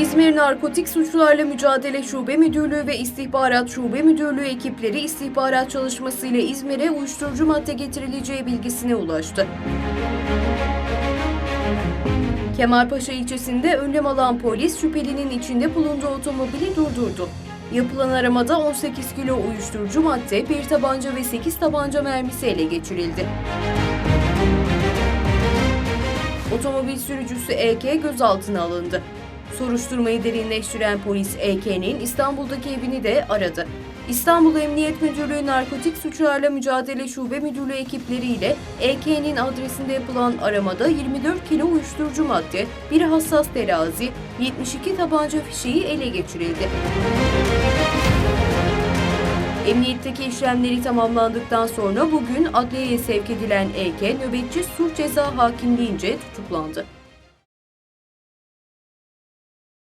İzmir Narkotik Suçlarla Mücadele Şube Müdürlüğü ve İstihbarat Şube Müdürlüğü ekipleri istihbarat çalışmasıyla İzmir'e uyuşturucu madde getirileceği bilgisine ulaştı. Kemalpaşa ilçesinde önlem alan polis şüphelinin içinde bulunduğu otomobili durdurdu. Yapılan aramada 18 kilo uyuşturucu madde, bir tabanca ve 8 tabanca mermisi ele geçirildi. Otomobil sürücüsü EK gözaltına alındı. Soruşturmayı derinleştiren polis EK'nin İstanbul'daki evini de aradı. İstanbul Emniyet Müdürlüğü Narkotik Suçlarla Mücadele Şube Müdürlüğü ekipleriyle EK'nin adresinde yapılan aramada 24 kilo uyuşturucu madde, bir hassas terazi, 72 tabanca fişeği ele geçirildi. Emniyetteki işlemleri tamamlandıktan sonra bugün adliyeye sevk edilen EK nöbetçi sulh ceza hakimliğince tutuklandı.